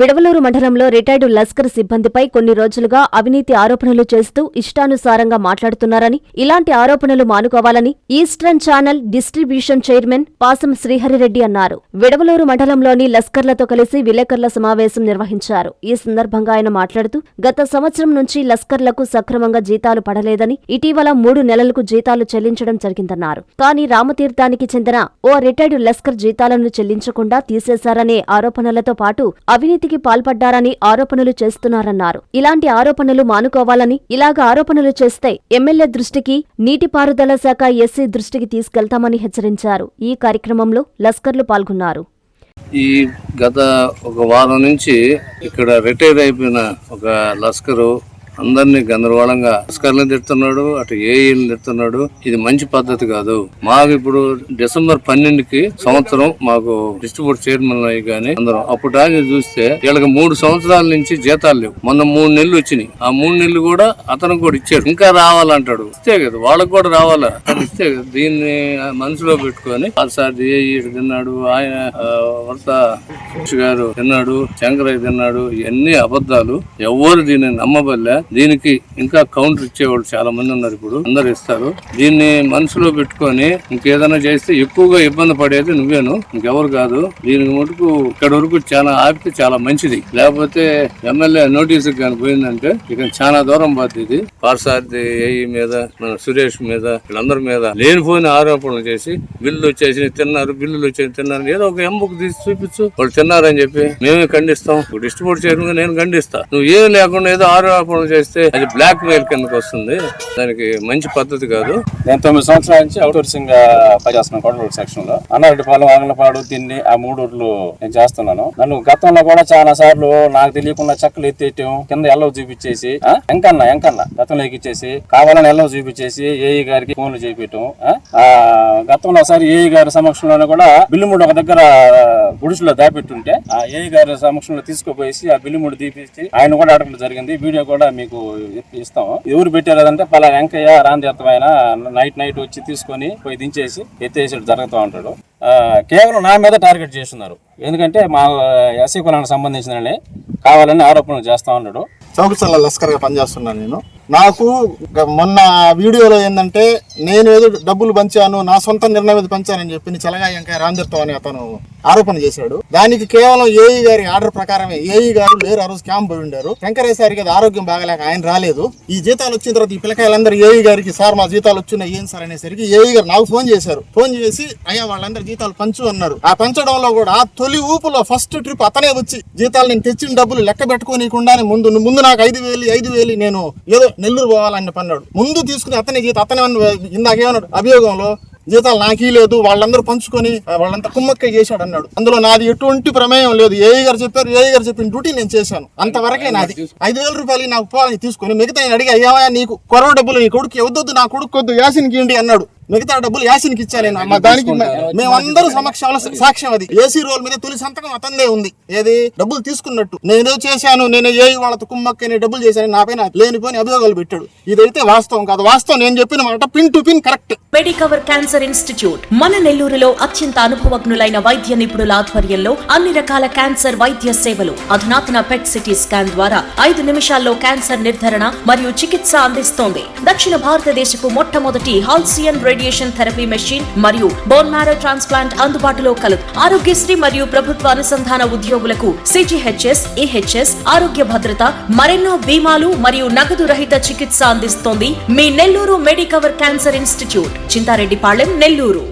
విడవలూరు మండలంలో రిటైర్డు లస్కర్ సిబ్బందిపై కొన్ని రోజులుగా అవినీతి ఆరోపణలు చేస్తూ ఇష్టానుసారంగా మాట్లాడుతున్నారని ఇలాంటి ఆరోపణలు మానుకోవాలని ఈస్టర్న్ ఛానల్ డిస్ట్రిబ్యూషన్ చైర్మన్ పాసం శ్రీహరిరెడ్డి అన్నారు. విడవలూరు మండలంలోని లస్కర్లతో కలిసి విలేకరుల సమావేశం నిర్వహించారు. ఈ సందర్భంగా ఆయన మాట్లాడుతూ గత సంవత్సరం నుంచి లస్కర్లకు సక్రమంగా జీతాలు పడలేదని ఇటీవల మూడు నెలలకు జీతాలు చెల్లించడం జరిగిందన్నారు. కానీ రామతీర్థానికి చెందిన ఓ రిటైర్డు లస్కర్ జీతాలను చెల్లించకుండా తీసేశారనే ఆరోపణలతో పాటు అవినీతి దాడికి పాల్పడ్డారని ఆరోపణలు చేస్తున్నారన్నారు. ఇలాంటి ఆరోపణలు మానుకోవాలని ఇలాగ ఆరోపణలు చేస్తే ఎమ్మెల్యే దృష్టికి నీటిపారుదల శాఖ ఎస్సీ దృష్టికి తీసుకెళ్తామని హెచ్చరించారు. ఈ కార్యక్రమంలో లస్కర్లు పాల్గొన్నారు. ఈ గత ఒక వారం నుంచి ఇక్కడ రిటైర్ అయిపోయిన ఒక లస్కరు అందరినీ గందరగోళంగా లస్కర్లను తిడుతున్నాడు అటు ఏఈలను తిడుతున్నాడు. ఇది మంచి పద్ధతి కాదు. మాకు ఇప్పుడు డిసెంబర్ పన్నెండుకి సంవత్సరం మాకు డిస్ట్రిబ్యూట్ చైర్మన్ అయ్యి కానీ అందరం. అప్పుడు దాన్ని చూస్తే వీళ్ళకి మూడు సంవత్సరాల నుంచి జీతాలు లేవు. మొన్న మూడు నెలలు వచ్చినాయి. ఆ మూడు నెలలు కూడా అతనికి కూడా ఇచ్చాడు ఇంకా రావాలంటాడు. ఇస్తే కదా వాళ్ళకి కూడా రావాలా? ఇస్తే కదా. దీన్ని మనసులో పెట్టుకొని సార్ ఏ తిన్నాడు ఆయన ఆ, వరత గారు తిన్నాడు శంకరయ్య తిన్నాడు ఇవన్నీ అబద్ధాలు. ఎవరు దీన్ని నమ్మబల్లే దీనికి ఇంకా కౌంటర్ ఇచ్చేవాళ్ళు చాలా మంది ఉన్నారు ఇప్పుడు. అందరు ఇస్తారు. దీన్ని మనసులో పెట్టుకొని ఇంకేదైనా చేస్తే ఎక్కువగా ఇబ్బంది పడేది నువ్వేను ఇంకెవరు కాదు. దీనికి మటుకు ఇక్కడ వరకు చాలా ఆపితే చాలా మంచిది. లేకపోతే ఎమ్మెల్యే నోటీస్ కానీ పోయిందంటే ఇక చాలా దూరం పోతుంది ఇది. ఏఈ మీద మన సురేష్ మీద వీళ్ళందరి మీద లేనిపోయిన ఆరోపణలు చేసి బిల్లులు వచ్చేసి తిన్నారు బిల్లులు వచ్చేసి తిన్నారు. ఏదో ఒక ఎంబుకు తీసి చూపించు. వాళ్ళు తిన్నారని చెప్పి మేమే ఖండిస్తాం. డిస్ట్రిబ్యూట్ చేయడం నేను ఖండిస్తా. నువ్వు ఏం లేకుండా ఏదో ఆరోపణలు చేస్తే అది బ్లాక్ మెయిల్ కిందకి వస్తుంది. దానికి మంచి పద్ధతి కాదు. నేను తొమ్మిది సంవత్సరాల నుంచి అవుట్ సోర్సింగ్ పనిచేస్తున్నాను కోటలూరు సెక్షన్లో. అన్నారెడ్డిపాలెం ఆంగ్లపాడు దీన్ని ఆ మూడు ఊర్లు నేను చేస్తున్నాను. నన్ను గతంలో కూడా చాలా సార్లు నాకు తెలియకుండా చెక్కలు ఎత్తేయటం కింద ఎల్లవ చూపించేసి ఎంకన్నా ఎంకన్నా గతంలో ఎక్కిచ్చేసి కావాలని ఎల్లవ చూపించేసి ఏఈ గారికి ఫోన్లు చేపించటం ఆ, గతంలో ఒకసారి ఏఈ గారి సమక్షంలోనే కూడా బిల్లుముడు ఒక దగ్గర గుడిసెలో దాపెట్టుంటే ఆ ఏఈ గారి సమక్షంలో తీసుకుపోయేసి ఆ బిల్లుముడు తీపిచ్చి ఆయన కూడా అడగడం జరిగింది. వీడియో కూడా మీకు ఇస్తాం ఎవరు పెట్టారు అదంటే పలా వెంకయ్య రాంతీర్థమైన నైట్ నైట్ వచ్చి తీసుకొని పోయి దించేసి ఎత్తేసాడు జరుగుతూ ఉంటాడు. కేవలం నా మీద టార్గెట్ చేస్తున్నారు. ఎందుకంటే మా ఎస్సీ కులానికి సంబంధించిన కావాలని ఆరోపణలు చేస్తూ ఉన్నాడు. చౌకచల్ల లస్కర్గా పనిచేస్తున్నాను నేను. నాకు మొన్న వీడియోలో ఏంటంటే నేను ఏదో డబ్బులు పంచాను నా సొంత నిర్ణయం మీద పంచానని చెప్పి చలగా ఇంకా రాందర్తో అని అతను ఆరోపణ చేశాడు. దానికి కేవలం ఏఈ గారి ఆర్డర్ ప్రకారమే ఏఈ గారు లేరు ఆ రోజు క్యాంప్ పోయి ఉండారు. వెంకటేశ్వరికి అది ఆరోగ్యం బాగలేక ఆయన రాలేదు. ఈ జీతాలు వచ్చిన తర్వాత ఈ పిల్లకాయలందరూ ఏఈ గారికి సార్ మా జీతాలు వచ్చినాయి ఏం సార్? అనేసరికి ఏఈ గారు నాకు ఫోన్ చేశారు. ఫోన్ చేసి అయ్యా వాళ్ళందరూ జీతాలు పంచు అన్నారు. ఆ పంచడంలో కూడా ఆ తొలి ఊపులో ఫస్ట్ ట్రిప్ అతనే వచ్చి జీతాలు నేను తెచ్చిన డబ్బులు లెక్క పెట్టుకోనికుండానే ముందు ముందు నాకు ఐదు వేలు ఐదు వేలు నేను ఏదో నెల్లూరు పోవాలని పన్నాడు. ముందు తీసుకుని అతనే జీతం అతనే ఇందాకేమన్నాడు అభియోగంలో జీతాలు నాకీ లేదు వాళ్ళందరూ పంచుకొని వాళ్ళంతా కుమ్మక్క చేశాడు అన్నాడు. అందులో నాది ఎటువంటి ప్రమేయం లేదు. ఏఈ గారు చెప్పారు ఏఈ గారు చెప్పిన డ్యూటీ నేను చేశాను. అంతవరకే నాది. ఐదు వేల రూపాయలు నాకు పోవాలని తీసుకొని మిగతా అడిగి అయ్యావా నీకు కొరవ డబ్బులు నీ కొడుకు వద్దొద్దు నా కొడుకు వద్దు యాసిన్కి ఇండి అన్నాడు. మిగతా డబ్బులు యాసిన్కి ఇచ్చా నేను మా దానికి మేమందరూ సమక్షంలో సాక్ష్యం అది. ఏసీ రోల్ మీద తొలి సంతకం అతందే ఉంది. ఏది? డబ్బులు తీసుకున్నట్టు. నేనేదో చేశాను నేను ఏ వాళ్ళతో కుమ్మక్కని డబ్బులు చేశాను నా పైన లేనిపోని అభియోగాలు పెట్టాడు. ఇదైతే వాస్తవం కాదు. వాస్తవం నేను చెప్పిన మాట pin to pin correct. Medicover cancer institute. మన నెల్లూరులో అత్యంత అనుభవజ్ఞులైన వైద్య నిపుణుల ఆధ్వర్యంలో అన్ని రకాల క్యాన్సర్ వైద్య సేవలు అధునాతన పెట్ సిటీ స్కాన్ ద్వారా ఐదు నిమిషాల్లో క్యాన్సర్ నిర్ధారణ మరియు చికిత్స అందిస్తోంది. దక్షిణ భారతదేశపు మొట్టమొదటి హాల్సియన్ రేడియేషన్ థెరపీ మెషిన్ మరియు బోన్ మ్యారో ట్రాన్స్ప్లాంట్ అందుబాటులో కలదు ఆరోగ్యశ్రీ మరియు ప్రభుత్వ అనుసంధాన ఉద్యోగులకు సిజిహెచ్ఎస్ ఈహెచ్ఎస్ ఆరోగ్య భద్రత మరెన్నో బీమాలు మరియు నగదు రహిత చికిత్స అందిస్తోంది మీ Nellore Medicover cancer institute. Chintareddypalem Nellore.